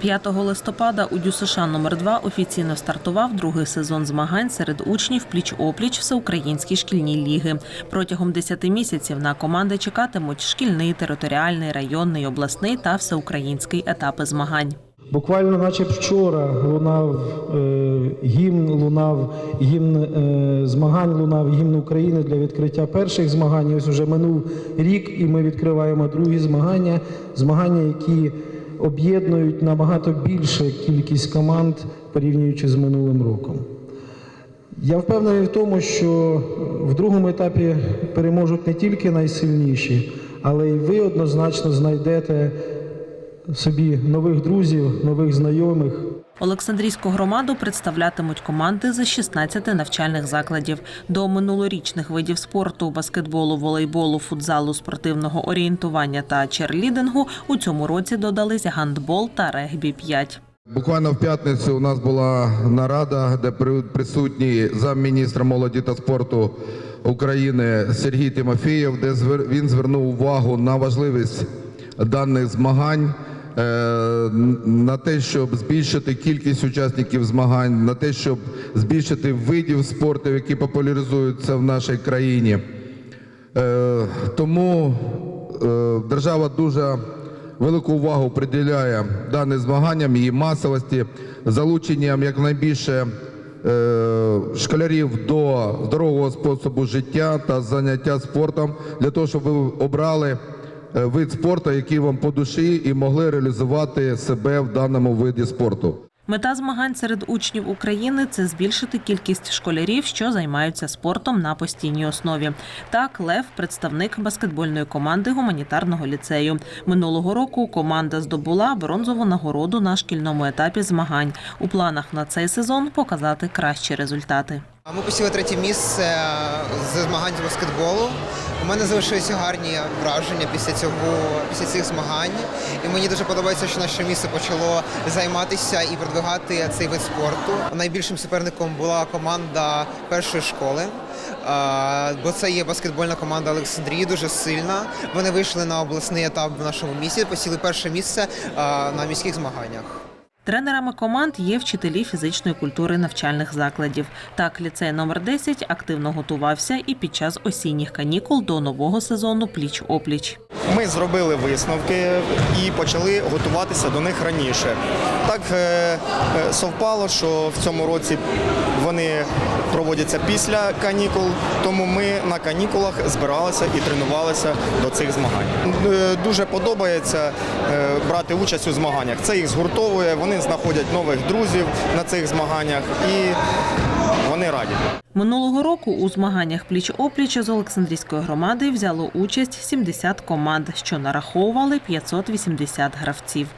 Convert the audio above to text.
5 листопада у ДЮСШ номер 2 офіційно стартував другий сезон змагань серед учнів пліч-опліч Всеукраїнській шкільній ліги. Протягом 10 місяців на команди чекатимуть шкільний, територіальний, районний, обласний та всеукраїнський етапи змагань. Буквально, наче вчора, лунав е, гімн, лунав гімн е, змагань, лунав гімн України для відкриття перших змагань. Ось вже минув рік, і ми відкриваємо другі змагання. Змагання, які об'єднують набагато більше кількість команд, порівнюючи з минулим роком. Я впевнений в тому, що в другому етапі переможуть не тільки найсильніші, але й ви однозначно знайдете собі нових друзів, нових знайомих. Олександрійську громаду представлятимуть команди з 16 навчальних закладів. До минулорічних видів спорту баскетболу, волейболу, футзалу, спортивного орієнтування та черлідингу у цьому році додались гандбол та регбі 5 Буквально в п'ятницю у нас була нарада, де при- присутній замміністра молоді та спорту України Сергій Тимофієв, де звер- він звернув увагу на важливість даних змагань, на те, щоб збільшити кількість учасників змагань, на те, щоб збільшити видів спорту, які популяризуються в нашій країні. Е, Тому е, держава дуже велику увагу приділяє даним змаганням, її масовості, залученням якнайбільше е, школярів до здорового способу життя та заняття спортом для того, щоб ви обрали е, вид спорту, який вам по душі, і могли реалізувати себе в даному виді спорту. Мета змагань серед учнів України це збільшити кількість школярів, що займаються спортом на постійній основі. Так, Лев, представник баскетбольної команди гуманітарного ліцею. Минулого року команда здобула бронзову нагороду на шкільному етапі змагань. У планах на цей сезон показати кращі результати. Ми посіли третє місце з змагань з баскетболу. У мене залишилися гарні враження після цього після цих змагань. І мені дуже подобається, що наше місце почало займатися і продвигати цей вид спорту. Найбільшим суперником була команда першої школи. Бо це є баскетбольна команда Олександрії, дуже сильна. Вони вийшли на обласний етап в нашому місті, посіли перше місце на міських змаганнях. Тренерами команд є вчителі фізичної культури навчальних закладів. Так, ліцей номер 10 активно готувався і під час осінніх канікул до нового сезону пліч-опліч. Ми зробили висновки і почали готуватися до них раніше. Так е, е, совпало, що в цьому році вони проводяться після канікул, тому ми на канікулах збиралися і тренувалися до цих змагань. Е, Дуже подобається брати участь у змаганнях. Це їх згуртовує, вони знаходять нових друзів на цих змаганнях і вони раді. Минулого року у змаганнях пліч-опліч з Олександрійської громади взяло участь 70 команд, що нараховували 580 гравців.